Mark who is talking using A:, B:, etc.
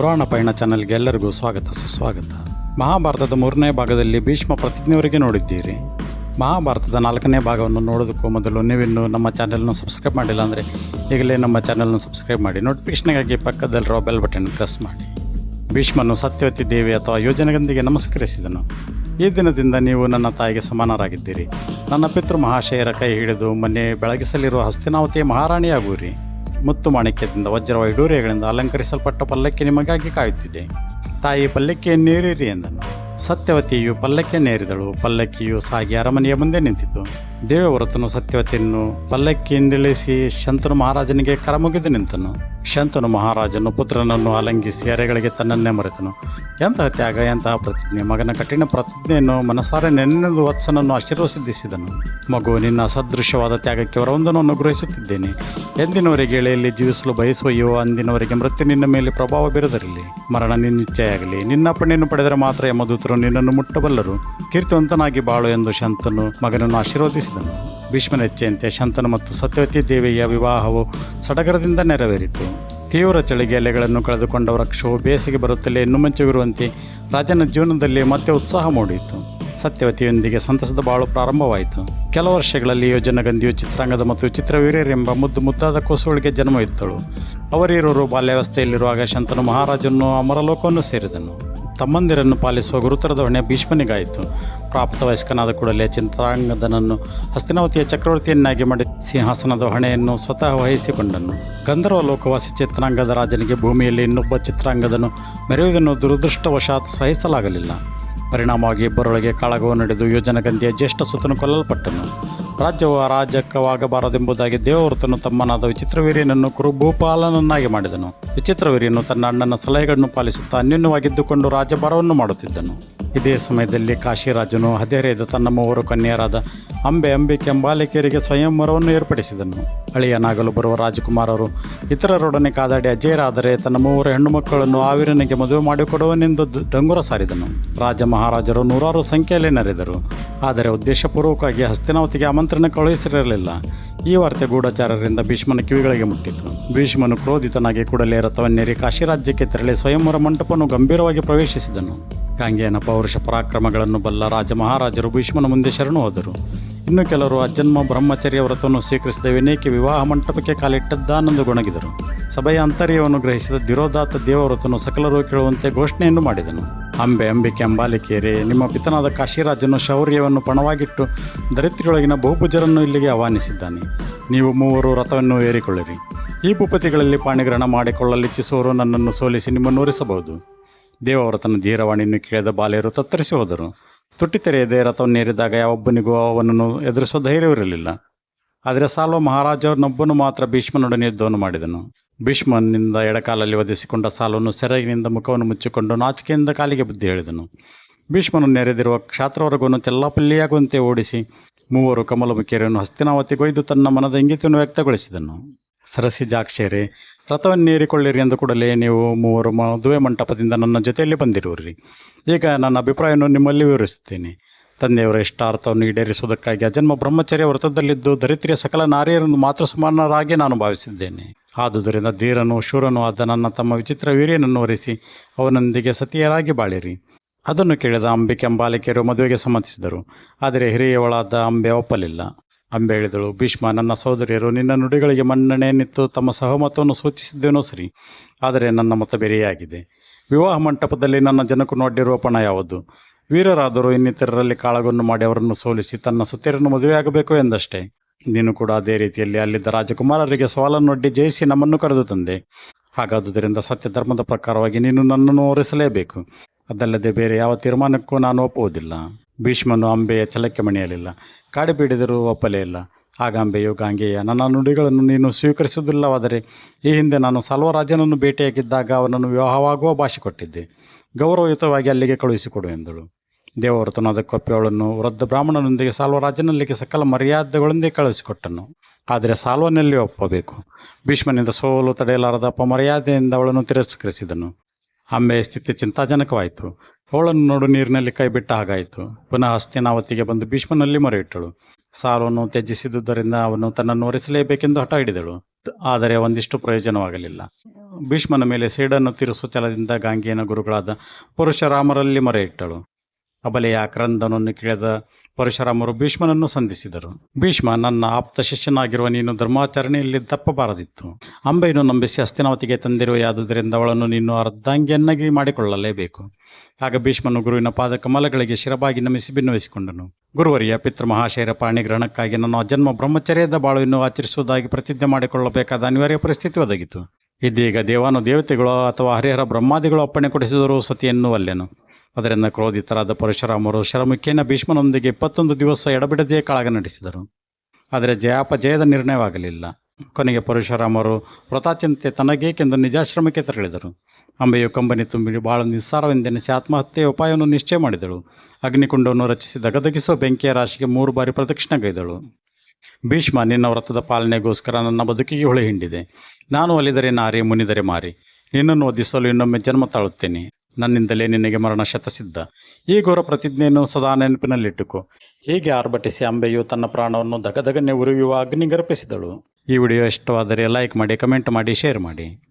A: ಪುರಾಣ ಪಯಣ ಚಾನಲ್ಗೆ ಎಲ್ಲರಿಗೂ ಸ್ವಾಗತ, ಸುಸ್ವಾಗತ. ಮಹಾಭಾರತದ ಮೂರನೇ ಭಾಗದಲ್ಲಿ ಭೀಷ್ಮ ಪ್ರತಿಜ್ಞೆವರೆಗೆ ನೋಡಿದ್ದೀರಿ. ಮಹಾಭಾರತದ ನಾಲ್ಕನೇ ಭಾಗವನ್ನು ನೋಡೋದಕ್ಕೂ ಮೊದಲು ನೀವಿನ್ನೂ ನಮ್ಮ ಚಾನೆಲ್ನ ಸಬ್ಸ್ಕ್ರೈಬ್ ಮಾಡಿಲ್ಲ ಅಂದರೆ ಈಗಲೇ ನಮ್ಮ ಚಾನೆಲ್ನ ಸಬ್ಸ್ಕ್ರೈಬ್ ಮಾಡಿ, ನೋಟಿಫಿಕೇಷನ್ಗಾಗಿ ಪಕ್ಕದಲ್ಲಿರೋ ಬೆಲ್ ಬಟನ್ ಪ್ರೆಸ್ ಮಾಡಿ. ಭೀಷ್ಮನು ಸತ್ಯವತಿ ದೇವಿ ಅಥವಾ ಯೋಜನೆಗೊಂದಿಗೆ ನಮಸ್ಕರಿಸಿದನು. ಈ ದಿನದಿಂದ ನೀವು ನನ್ನ ತಾಯಿಗೆ ಸಮಾನರಾಗಿದ್ದೀರಿ. ನನ್ನ ಪಿತೃ ಮಹಾಶಯರ ಕೈ ಹಿಡಿದು ಮೊನ್ನೆ ಬೆಳಗಿಸಲಿರುವ ಹಸ್ತಿನಾವತಿಯ ಮಹಾರಾಣಿಯಾಗುವಿರಿ. ಮುತ್ತು ಮಾಣಿಕ್ಯದಿಂದ ವಜ್ರ ವೈಡೂರ್ಯಗಳಿಂದ ಅಲಂಕರಿಸಲ್ಪಟ್ಟ ಪಲ್ಲಕ್ಕಿ ನಿಮಗಾಗಿ ಕಾಯುತ್ತಿದೆ. ತಾಯಿ ಪಲ್ಲಕ್ಕಿಯನ್ನೇರಿರಿ ಎಂದನು. ಸತ್ಯವತಿಯು ಪಲ್ಲಕ್ಕಿಯನ್ನೇರಿದಳು ಪಲ್ಲಕ್ಕಿಯು ಸಾಗಿ ಅರಮನೆಯ ಮುಂದೆ ನಿಂತಿತು. ದೇವವ್ರತನು ಸತ್ಯವತಿಯನ್ನು ಪಲ್ಲಕ್ಕಿಯಿಂದಿಳಿಸಿ ಶಂತನು ಮಹಾರಾಜನಿಗೆ ಕರಮುಗಿದು ನಿಂತನು. ಶಂತನು ಮಹಾರಾಜನು ಪುತ್ರನನ್ನು ಅಲಂಘಿಸಿ ಅರೆಗಳಿಗೆ ತನ್ನನ್ನೇ ಮರೆತನು. ಎಂತಹ ತ್ಯಾಗ, ಎಂತಹ ಪ್ರತಿಜ್ಞೆ, ಮಗನ ಕಠಿಣ ಪ್ರತಿಜ್ಞೆಯನ್ನು ಮನಸಾರೆ ನೆನೆದು ವತ್ಸನನ್ನು ಆಶೀರ್ವದಿಸಿದನು ಮಗು, ನಿನ್ನ ಸದೃಶ್ಯವಾದ ತ್ಯಾಗಕ್ಕೆ ವರವೊಂದನ್ನು ಅನುಗ್ರಹಿಸುತ್ತಿದ್ದೇನೆ. ಎಂದಿನವರಿಗೆ ಎಳೆಯಲ್ಲಿ ಜೀವಿಸಲು ಬಯಸುವೆಯೋ, ಅಂದಿನವರಿಗೆ ಮೃತ್ಯು ನಿನ್ನ ಮೇಲೆ ಪ್ರಭಾವ ಬೀರದಿರಲಿ. ಮರಣ ನಿನ್ನಿಚ್ಛೆಯಾಗಲಿ. ನಿನ್ನ ಪುಣ್ಯವನ್ನು ಪಡೆದರೆ ಮಾತ್ರ ಯಮದೂತರು ನಿನ್ನನ್ನು ಮುಟ್ಟಬಲ್ಲರು. ಕೀರ್ತಿವಂತನಾಗಿ ಬಾಳು ಎಂದು ಶಂತನು ಮಗನನ್ನು ಆಶೀರ್ವದಿಸಿದನು. ಭೀಷ್ಮನ. ಇಚ್ಛೆಯಂತೆ ಶಂತನು ಮತ್ತು ಸತ್ಯವತಿ ದೇವಿಯ ವಿವಾಹವು ಸಡಗರದಿಂದ ನೆರವೇರಿತು. ತೀವ್ರ ಚಳಿಗೆ ಎಲೆಗಳನ್ನು ಕಳೆದುಕೊಂಡ ಕ್ಷೋಭ ಬೇಸಿಗೆ ಬರುತ್ತಲೇ ಇನ್ನು ಮುಂಚೆವಿರುವಂತೆ ರಾಜನ ಜೀವನದಲ್ಲಿ ಮತ್ತೆ ಉತ್ಸಾಹ ಮೂಡಿತು. ಸತ್ಯವತಿಯೊಂದಿಗೆ ಸಂತಸದ ಬಾಳು ಪ್ರಾರಂಭವಾಯಿತು. ಕೆಲ ವರ್ಷಗಳಲ್ಲಿ ಯೋಜನಗಂಧಿಯು ಚಿತ್ರಾಂಗದ ಮತ್ತು ಚಿತ್ರವೀರ್ಯರೆಂಬ ಮುದ್ದು ಮುದ್ದಾದ ಕೋಸುಗಳಿಗೆ ಜನ್ಮವಿತ್ತಳು ಅವರಿರೋರು ಬಾಲ್ಯಾವಸ್ಥೆಯಲ್ಲಿರುವಾಗ ಶಂತನು ಮಹಾರಾಜನ್ನು ಅಮರಲೋಕವನ್ನು ಸೇರಿದನು. ತಮ್ಮಂದಿರನ್ನು ಪಾಲಿಸುವ ಗುರುತರದ ಹೊಣೆ ಭೀಷ್ಮನಿಗಾಯಿತು. ಪ್ರಾಪ್ತ ವಯಸ್ಕನಾದ ಕೂಡಲೇ ಚಿತ್ರಾಂಗದನನ್ನು ಹಸ್ತಿನಾವತಿಯ ಚಕ್ರವರ್ತಿಯನ್ನಾಗಿ ಮಾಡಿ ಸಿಂಹಾಸನದ ಹೊಣೆಯನ್ನು ಸ್ವತಃ ವಹಿಸಿಕೊಂಡನು. ಗಂಧರ್ವ ಲೋಕವಾಸಿ ಚಿತ್ರಾಂಗದ ರಾಜನಿಗೆ ಭೂಮಿಯಲ್ಲಿ ಇನ್ನೊಬ್ಬ ಚಿತ್ರಾಂಗದನು ಮೆರೆಯುವುದನ್ನು ದುರದೃಷ್ಟವಶಾತ್ ಸಹಿಸಲಾಗಲಿಲ್ಲ. ಪರಿಣಾಮವಾಗಿ ಇಬ್ಬರೊಳಗೆ ಕಾಳಗವು ನಡೆದು ಯೋಜನಗಂಧಿಯ ಜ್ಯೇಷ್ಠ ಸುತ್ತನು ಕೊಲ್ಲಲ್ಪಟ್ಟನು. ರಾಜ್ಯವು ಅರಾಜಕವಾಗಬಾರದೆಂಬುದಾಗಿ ದೇವವೃತನು ತಮ್ಮನಾದ ವಿಚಿತ್ರವೀರ್ಯನನ್ನು ಕುರುಭೂಪಾಲನನ್ನಾಗಿ ಮಾಡಿದನು. ವಿಚಿತ್ರವೀರ್ಯನು ತನ್ನ ಅಣ್ಣನ ಸಲಹೆಗಳನ್ನು ಪಾಲಿಸುತ್ತಾ ಅನ್ಯೋನ್ಯವಾಗಿದ್ದುಕೊಂಡು ರಾಜ್ಯಭಾರವನ್ನು ಮಾಡುತ್ತಿದ್ದನು. ಇದೇ ಸಮಯದಲ್ಲಿ ಕಾಶಿರಾಜನು ಹದಿಹರೆಯದ ತನ್ನ ಮೂವರು ಕನ್ಯರಾದ ಅಂಬೆ ಅಂಬಿಕೆ ಅಂಬಾಲಿಕೆಯರಿಗೆ ಸ್ವಯಂವರವನ್ನು ಏರ್ಪಡಿಸಿದನು. ಅಳಿಯನಾಗಲು ಬರುವ ರಾಜಕುಮಾರರು ಇತರರೊಡನೆ ಕಾದಾಡಿ ಅಜಯರಾದರೆ ತನ್ನ ಮೂವರು ಹೆಣ್ಣು ಮಕ್ಕಳನ್ನು ಆವಿರನಿಗೆ ಮದುವೆ ಮಾಡಿಕೊಡುವನೆಂದು ಡಂಗುರ ಸಾರಿದನು. ರಾಜ ಮಹಾರಾಜರು ನೂರಾರು ಸಂಖ್ಯೆಯಲ್ಲಿ ನೆರೆದರು. ಆದರೆ ಉದ್ದೇಶಪೂರ್ವಕವಾಗಿ ಹಸ್ತಿನಾವತಿಗೆ ಆಮಂತ್ರಣ ಕಳುಹಿಸಿರಲಿಲ್ಲ. ಈ ವಾರ್ತೆ ಗೂಢಚಾರರಿಂದ ಭೀಷ್ಮನ ಕಿವಿಗಳಿಗೆ ಮುಟ್ಟಿತು. ಭೀಷ್ಮನು ಕ್ರೋಧಿತನಾಗಿ ಕೂಡಲೇ ರಥವನ್ನೇರಿ ಕಾಶಿರಾಜ್ಯಕ್ಕೆ ತೆರಳಿ ಸ್ವಯಂವರ ಮಂಟಪವನ್ನು ಗಂಭೀರವಾಗಿ ಪ್ರವೇಶಿಸಿದನು. ಕಾಂಗೆಯನ ಪೌರುಷ ಪರಾಕ್ರಮಗಳನ್ನು ಬಲ್ಲ ರಾಜ ಮಹಾರಾಜರು ಭೀಷ್ಮನ ಮುಂದೆ ಶರಣು ಹೋದರು. ಇನ್ನು ಕೆಲವರು ಅಜನ್ಮ ಬ್ರಹ್ಮಚರ್ಯ ವ್ರತವನ್ನು ಸ್ವೀಕರಿಸಿದ ವಿನಯಕ್ಕೆ ವಿವಾಹ ಮಂಟಪಕ್ಕೆ ಕಾಲಿಟ್ಟದ್ದಾನೆಂದು ಗೊಣಗಿದರು. ಸಭೆಯ ಅಂತರ್ಯವನ್ನು ಗ್ರಹಿಸಿದ ದಿರೋದಾತ ದೇವವ್ರತನು ಸಕಲರು ಕೇಳುವಂತೆ ಘೋಷಣೆಯನ್ನು ಮಾಡಿದನು. ಅಂಬೆ, ಅಂಬಿಕೆ ಅಂಬಾಲಿಕೆಯರೇ ನಿಮ್ಮ ಪಿತನಾದ ಕಾಶಿರಾಜನು ಶೌರ್ಯವನ್ನು ಪಣವಾಗಿಟ್ಟು ದರಿತ್ರಿಯೊಳಗಿನ ಬಹುಭುಜರನ್ನು ಇಲ್ಲಿಗೆ ಆಹ್ವಾನಿಸಿದ್ದಾನೆ. ನೀವು ಮೂವರು ರಥವನ್ನು ಏರಿಕೊಳ್ಳಿರಿ. ಈ ಭೂಪತಿಗಳಲ್ಲಿ ಪಾಣಿಗ್ರಹಣ ಮಾಡಿಕೊಳ್ಳಲಿಚ್ಛಿಸುವವರು ನನ್ನನ್ನು ಸೋಲಿಸಿ ನಿಮ್ಮನ್ನು ಒರಿಸಬಹುದು ದೇವವ್ರತನ ಧೀರವಾಣಿಯನ್ನು ಕೇಳಿದ ಬಾಲೆಯರು ತತ್ತರಿಸಿ ಹೋದರು. ತುಟ್ಟಿ ತೆರೆಯದೆ ರಥವನ್ನೇರಿದಾಗ ಯಾವೊಬ್ಬನಿಗೂ ಅವನನ್ನು ಎದುರಿಸುವ ಧೈರ್ಯವಿರಲಿಲ್ಲ. ಆದರೆ ಸಾಲ್ವ ಮಹಾರಾಜನೊಬ್ಬನು ಮಾತ್ರ ಭೀಷ್ಮನೊಡನೆ ಯುದ್ಧವನ್ನು ಮಾಡಿದನು. ಭೀಷ್ಮನಿಂದ ಎಡಕಾಲಲ್ಲಿ ವಧಿಸಿಕೊಂಡ ಸಾಲವನ್ನು ಸೆರಗಿನಿಂದ ಮುಖವನ್ನು ಮುಚ್ಚಿಕೊಂಡು ನಾಚಿಕೆಯಿಂದ ಕಾಲಿಗೆ ಬುದ್ಧಿ ಹೇಳಿದನು. ಭೀಷ್ಮನು ನೆರೆದಿರುವ ಕ್ಷಾತ್ರವರ್ಗವನ್ನು ಚೆಲ್ಲಾಪಲ್ಲಿಯಾಗುವಂತೆ ಓಡಿಸಿ ಮೂವರು ಕಮಲಮುಖಿಯರನ್ನು ಹಸ್ತಿನಾವತಿಗೊಯ್ದು ತನ್ನ ಮನದ ಇಂಗಿತವನ್ನು ವ್ಯಕ್ತಗೊಳಿಸಿದನು. ಸರಸಿಜಾಕ್ಷರೇ ರಥವನ್ನೇರಿಕೊಳ್ಳಿರಿ ಎಂದು ಕೂಡಲೇ ನೀವು ಮೂವರು ಮದುವೆ ಮಂಟಪದಿಂದ ನನ್ನ ಜೊತೆಯಲ್ಲಿ ಬಂದಿರುವಿರಿ. ಈಗ ನನ್ನ ಅಭಿಪ್ರಾಯವನ್ನು ನಿಮ್ಮಲ್ಲಿ ವಿವರಿಸುತ್ತೇನೆ. ತಂದೆಯವರ ಇಷ್ಟಾರ್ಥವನ್ನು ಈಡೇರಿಸುವುದಕ್ಕಾಗಿ ಅಜನ್ಮ ಬ್ರಹ್ಮಚರ್ಯ ವ್ರತದಲ್ಲಿದ್ದು ದರಿದ್ರಿಯ ಸಕಲ ನಾರಿಯರನ್ನು ಮಾತೃ ಸಮಾನರಾಗಿ ನಾನು ಭಾವಿಸಿದ್ದೇನೆ. ಆದುದರಿಂದ ಧೀರನು ಶೂರನೂ ಆದ ನನ್ನ ತಮ್ಮ ವಿಚಿತ್ರ ವೀರ್ಯನನ್ನು ಒರೆಸಿ ಅವನೊಂದಿಗೆ ಸತಿಯರಾಗಿ ಬಾಳಿರಿ. ಅದನ್ನು ಕೇಳಿದ ಅಂಬಿಕೆ ಅಂಬಾಲಿಕೆಯರು ಮದುವೆಗೆ ಸಮ್ಮತಿಸಿದರು. ಆದರೆ ಹಿರಿಯವಳಾದ ಅಂಬೆ ಒಪ್ಪಲಿಲ್ಲ. ಅಂಬೆ ಹೇಳಿದಳು, ಭೀಷ್ಮ, ನನ್ನ ಸಹೋದರಿಯರು, ನಿನ್ನ ನುಡಿಗಳಿಗೆ ಮನ್ನಣೆ ಮನ್ನಣೆಯನ್ನಿತ್ತು ತಮ್ಮ ಸಹಮತವನ್ನು ಸೂಚಿಸಿದ್ದೇನೋ ಸರಿ, ಆದರೆ ನನ್ನ ಮತ ಬೇರೆಯಾಗಿದೆ ವಿವಾಹ ಮಂಟಪದಲ್ಲಿ ನನ್ನ ಜನಕ್ಕೂ ನೋಡಿರುವ ಪಣ ಯಾವುದು? ವೀರರಾದರೂ ಇನ್ನಿತರರಲ್ಲಿ ಕಾಳಗವನ್ನು ಮಾಡಿ ಅವರನ್ನು ಸೋಲಿಸಿ ತನ್ನ ಸುತ್ತಿರನ್ನು ಮದುವೆಯಾಗಬೇಕು ಎಂದಷ್ಟೇ. ನೀನು ಕೂಡ ಅದೇ ರೀತಿಯಲ್ಲಿ ಅಲ್ಲಿದ್ದ ರಾಜಕುಮಾರರಿಗೆ ಸವಾಲನ್ನೊಡ್ಡಿ ಜಯಿಸಿ ನಮ್ಮನ್ನು ಕರೆದು ತಂದೆ. ಹಾಗಾದುದರಿಂದ ಸತ್ಯ ಧರ್ಮದ ಪ್ರಕಾರವಾಗಿ ನೀನು ನನ್ನನ್ನು ಓರಿಸಲೇಬೇಕು ಅದಲ್ಲದೆ ಬೇರೆ ಯಾವ ತೀರ್ಮಾನಕ್ಕೂ ನಾನು ಒಪ್ಪುವುದಿಲ್ಲ. ಭೀಷ್ಮನು ಅಂಬೆಯ ಛಲಕ್ಕೆ ಮಣಿಯಲಿಲ್ಲ. ಕಾಡಿಬೀಡಿದರೂ ಒಪ್ಪಲೇ ಇಲ್ಲ. ಆಗ ಗಾಂಗೆಯ, ನನ್ನ ನುಡಿಗಳನ್ನು ನೀನು ಸ್ವೀಕರಿಸುವುದಿಲ್ಲವಾದರೆ ಈ ಹಿಂದೆ ನಾನು ಸಲ್ವರಾಜನನ್ನು ಭೇಟಿಯಾಗಿದ್ದಾಗ ಅವನನ್ನು ವಿವಾಹವಾಗುವ ಭಾಷೆ ಕೊಟ್ಟಿದ್ದೆ. ಗೌರವಯುತವಾಗಿ ಅಲ್ಲಿಗೆ ಕಳುಹಿಸಿಕೊಡು ಎಂದಳು. ದೇವವ್ರತನು ಕೊಪ್ಪೆಯವಳನ್ನು ವೃದ್ಧ ಬ್ರಾಹ್ಮಣನೊಂದಿಗೆ ಸಾಲ್ವರಾಜನಲ್ಲಿಗೆ ಸಕಲ ಮರ್ಯಾದೆಗಳೊಂದಿಗೆ ಕಳಿಸಿಕೊಟ್ಟನು ಆದರೆ ಸಾಲ್ವನಲ್ಲಿ ಒಪ್ಪಬೇಕು? ಭೀಷ್ಮನಿಂದ ಸೋಲು ತಡೆಯಲಾರದ ಅಪಮರ್ಯಾದೆಯಿಂದ ಅವಳನ್ನು ತಿರಸ್ಕರಿಸಿದನು. ಅಂಬೆಯ ಸ್ಥಿತಿ ಚಿಂತಾಜನಕವಾಯಿತು. ಅವಳನ್ನು ನೋಡು, ನೀರಿನಲ್ಲಿ ಕೈ ಬಿಟ್ಟ ಹಾಗಾಯಿತು. ಪುನಃ ಹಸ್ತಿನಾವತಿಗೆ ಬಂದು ಭೀಷ್ಮನಲ್ಲಿ ಮೊರೆಯಿಟ್ಟಳು. ಸಾಲವನ್ನು ತ್ಯಜಿಸಿದ್ದುದರಿಂದ ಅವನು ತನ್ನನ್ನು ಒರೆಸಲೇಬೇಕೆಂದು ಹಠ ಹಿಡಿದಳು. ಆದರೆ ಒಂದಿಷ್ಟು ಪ್ರಯೋಜನವಾಗಲಿಲ್ಲ. ಭೀಷ್ಮನ ಮೇಲೆ ಸೇಡನ್ನು ತಿರುಸು ಛಲದಿಂದ ಗಾಂಗಿಯನ ಗುರುಗಳಾದ ಪುರುಷರಾಮರಲ್ಲಿ ಮೊರೆ ಇಟ್ಟಳು ಅಬಲೆಯ ಕ್ರಂದನನ್ನು ಕೇಳಿದ ಪರಶುರಾಮರು ಭೀಷ್ಮನನ್ನು ಸಂಧಿಸಿದರು. ಭೀಷ್ಮ, ನನ್ನ ಆಪ್ತ ಶಿಷ್ಯನಾಗಿರುವ ನೀನು ಧರ್ಮಾಚರಣೆಯಲ್ಲಿ ತಪ್ಪಬಾರದಿತ್ತು ಅಂಬೆಯನ್ನು ನಂಬಿಸಿ ಹಸ್ತಿನಾವತಿಗೆ ತಂದಿರುವೆಯಾದುದರಿಂದ ಅವಳನ್ನು ನೀನು ಅರ್ಧಾಂಗಿಯನ್ನಾಗಿ ಮಾಡಿಕೊಳ್ಳಲೇಬೇಕು. ಆಗ ಭೀಷ್ಮನು ಗುರುವಿನ ಪಾದ ಕಮಲಗಳಿಗೆ ಶಿರಬಾಗಿ ನಮಿಸಿ ಭಿನ್ನವಿಸಿಕೊಂಡನು ಗುರುವರಿಯ ಪಿತೃಮಹಾಶಯರ ಪಾಣಿ ಗ್ರಹಣಕ್ಕಾಗಿ ನನ್ನ ಜನ್ಮ ಬ್ರಹ್ಮಚರ್ಯದ ಬಾಳುವನ್ನು ಆಚರಿಸುವುದಾಗಿ ಪ್ರತಿಜ್ಞೆ ಮಾಡಿಕೊಳ್ಳಬೇಕಾದ ಅನಿವಾರ್ಯ ಪರಿಸ್ಥಿತಿ ಒದಗಿತು. ಇದೀಗ ದೇವಾನು ದೇವತೆಗಳು ಅಥವಾ ಹರಿಹರ ಬ್ರಹ್ಮಾದಿಗಳು ಅಪ್ಪಣೆ ಕೊಡಿಸಿದರೂ ಸತಿಯನ್ನು ಒಲ್ಲೆನು ಅದರಿಂದ ಕ್ರೋಧಿತರಾದ ಪರಶುರಾಮರು ಶರಮುಖೇನ ಭೀಷ್ಮನೊಂದಿಗೆ ಇಪ್ಪತ್ತೊಂದು ದಿವಸ ಎಡಬಿಡದೆ ಕಾಳಗ ನಡೆಸಿದರು. ಆದರೆ ಜಯಾಪಜಯದ ನಿರ್ಣಯವಾಗಲಿಲ್ಲ. ಕೊನೆಗೆ ಪರಶುರಾಮರು ವ್ರತಾಚಿಂತೆ ತನಗೇಕೆಂದು ನಿಜಾಶ್ರಮಕ್ಕೆ ತೆರಳಿದರು. ಅಂಬೆಯು ಕಂಬನಿ ತುಂಬಿ ಬಹಳ ನಿಸ್ಸಾರವೆಂದೆನಿಸಿ ಆತ್ಮಹತ್ಯೆಯ ಉಪಾಯವನ್ನು ನಿಶ್ಚಯ ಮಾಡಿದಳು. ಅಗ್ನಿಕುಂಡವನ್ನು ರಚಿಸಿ ದಗದಗಿಸುವ ಬೆಂಕಿಯ ರಾಶಿಗೆ ಮೂರು ಬಾರಿ ಪ್ರದಕ್ಷಿಣೆಗೈದಳು ಭೀಷ್ಮ, ನಿನ್ನ ವ್ರತದ ಪಾಲನೆಗೋಸ್ಕರ ನನ್ನ ಬದುಕಿಗೆ ಹೊಳೆ ಹಿಂಡಿದೆ ನಾನು ಒಲಿದರೆ ನಾರಿ, ಮುನಿದರೆ ಮಾರಿ. ನಿನ್ನನ್ನು ಒದಿಸಲು ಇನ್ನೊಮ್ಮೆ ಜನ್ಮ ತಾಳುತ್ತೇನೆ. ನನ್ನಿಂದಲೇ ನಿನಗೆ ಮರಣ ಶತಸಿದ್ಧ ಈ ಘೋರ ಪ್ರತಿಜ್ಞೆಯನ್ನು ಸದಾ ನೆನಪಿನಲ್ಲಿಟ್ಟುಕೋ. ಹೀಗೆ ಆರ್ಭಟಿಸಿ ಅಂಬೆಯು ತನ್ನ ಪ್ರಾಣವನ್ನು ದಗದಗನೆ ಉರಿಯುವ ಅಗ್ನಿಗರ್ಪಿಸಿದಳು. ಈ ವಿಡಿಯೋ ಇಷ್ಟವಾದರೆ ಲೈಕ್ ಮಾಡಿ, ಕಮೆಂಟ್ ಮಾಡಿ, ಶೇರ್ ಮಾಡಿ.